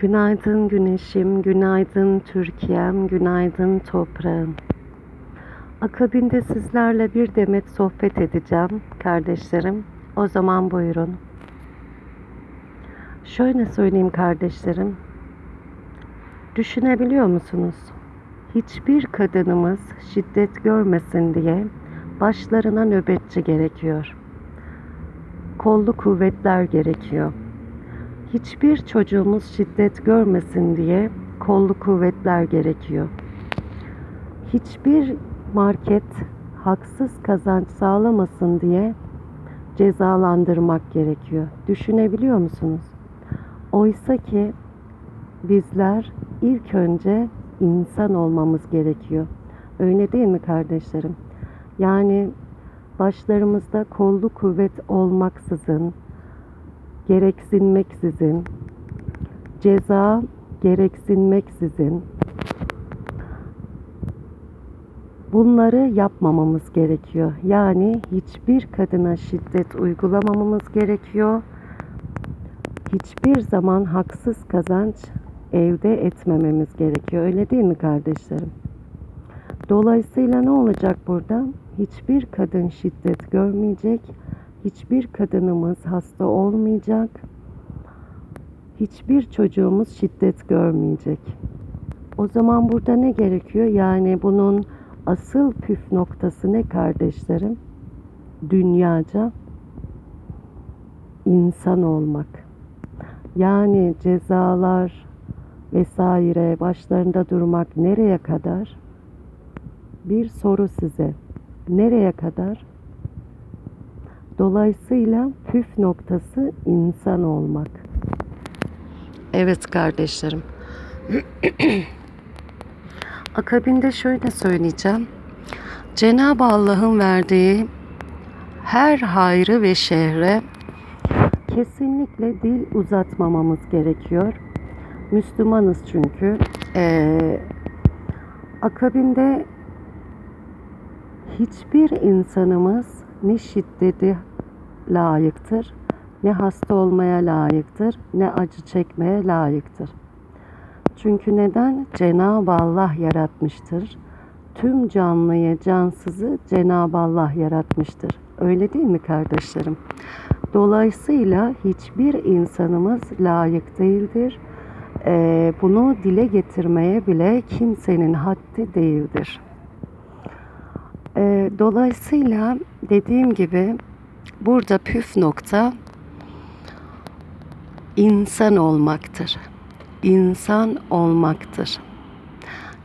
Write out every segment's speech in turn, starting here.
Günaydın güneşim, günaydın Türkiye'm, günaydın toprağım. Akabinde sizlerle bir demet sohbet edeceğim kardeşlerim. O zaman buyurun. Şöyle söyleyeyim kardeşlerim. Düşünebiliyor musunuz? Hiçbir kadınımız şiddet görmesin diye başlarına nöbetçi gerekiyor. Kollu kuvvetler gerekiyor. Hiçbir çocuğumuz şiddet görmesin diye kollu kuvvetler gerekiyor. Hiçbir market haksız kazanç sağlamasın diye cezalandırmak gerekiyor. Düşünebiliyor musunuz? Oysa ki bizler ilk önce insan olmamız gerekiyor. Öyle değil mi kardeşlerim? Yani başlarımızda kollu kuvvet olmaksızın, gereksinmeksizin, ceza gereksinmeksizin bunları yapmamamız gerekiyor. Yani hiçbir kadına şiddet uygulamamamız gerekiyor. Hiçbir zaman haksız kazanç elde etmememiz gerekiyor. Öyle değil mi kardeşlerim? Dolayısıyla ne olacak burada? Hiçbir kadın şiddet görmeyecek hiçbir kadınımız hasta olmayacak. Hiçbir çocuğumuz şiddet görmeyecek. O zaman burada ne gerekiyor? Yani bunun asıl püf noktası ne kardeşlerim? Dünyaca insan olmak. Yani cezalar vesaire başlarında durmak nereye kadar? Bir soru size. Nereye kadar? Dolayısıyla püf noktası insan olmak. Evet kardeşlerim. Akabinde şöyle söyleyeceğim. Cenab-ı Allah'ın verdiği her hayrı ve şehre kesinlikle dil uzatmamamız gerekiyor. Müslümanız çünkü. Ee, akabinde hiçbir insanımız ne şiddeti layıktır, ne hasta olmaya layıktır, ne acı çekmeye layıktır. Çünkü neden? Cenab-ı Allah yaratmıştır. Tüm canlıyı, cansızı Cenab-ı Allah yaratmıştır. Öyle değil mi kardeşlerim? Dolayısıyla hiçbir insanımız layık değildir. Ee, bunu dile getirmeye bile kimsenin haddi değildir. Ee, dolayısıyla dediğim gibi burada püf nokta insan olmaktır. İnsan olmaktır.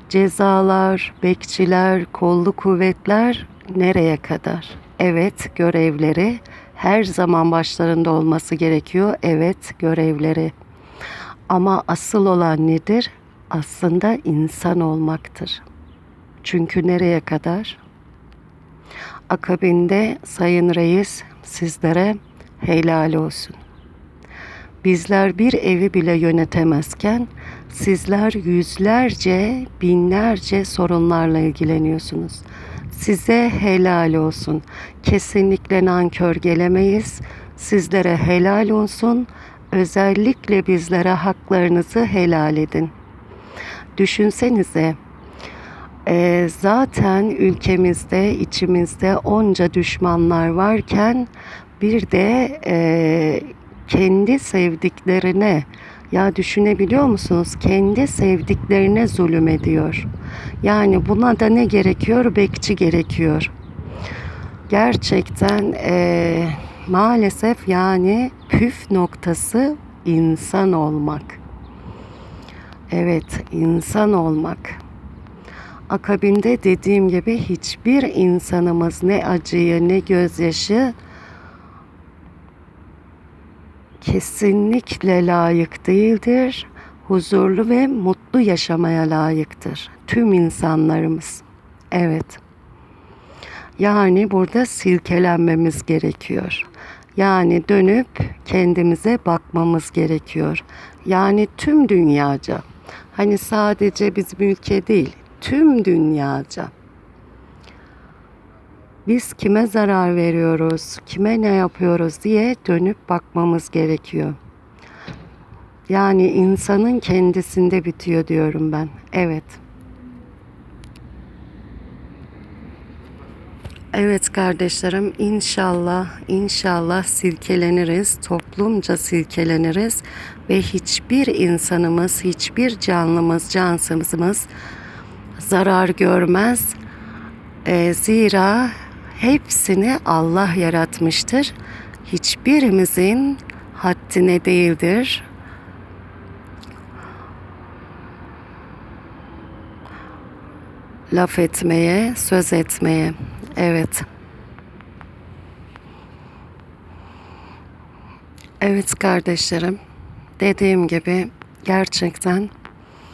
Cezalar, bekçiler, kollu kuvvetler nereye kadar? Evet, görevleri her zaman başlarında olması gerekiyor. Evet, görevleri. Ama asıl olan nedir? Aslında insan olmaktır. Çünkü nereye kadar? Akabinde Sayın Reis sizlere helal olsun. Bizler bir evi bile yönetemezken sizler yüzlerce, binlerce sorunlarla ilgileniyorsunuz. Size helal olsun. Kesinlikle nankör gelemeyiz. Sizlere helal olsun. Özellikle bizlere haklarınızı helal edin. Düşünsenize e, zaten ülkemizde, içimizde onca düşmanlar varken bir de e, kendi sevdiklerine ya düşünebiliyor musunuz? Kendi sevdiklerine zulüm ediyor. Yani buna da ne gerekiyor? Bekçi gerekiyor. Gerçekten e, maalesef yani püf noktası insan olmak. Evet, insan olmak. Akabinde dediğim gibi hiçbir insanımız ne acıyı ne gözyaşı kesinlikle layık değildir. Huzurlu ve mutlu yaşamaya layıktır. Tüm insanlarımız. Evet. Yani burada silkelenmemiz gerekiyor. Yani dönüp kendimize bakmamız gerekiyor. Yani tüm dünyaca. Hani sadece bizim ülke değil, tüm dünyaca. Biz kime zarar veriyoruz, kime ne yapıyoruz diye dönüp bakmamız gerekiyor. Yani insanın kendisinde bitiyor diyorum ben. Evet. Evet kardeşlerim inşallah inşallah silkeleniriz, toplumca silkeleniriz ve hiçbir insanımız, hiçbir canlımız, cansımız zarar görmez. Ee, zira hepsini Allah yaratmıştır. Hiçbirimizin haddine değildir. Laf etmeye, söz etmeye. Evet. Evet kardeşlerim. Dediğim gibi gerçekten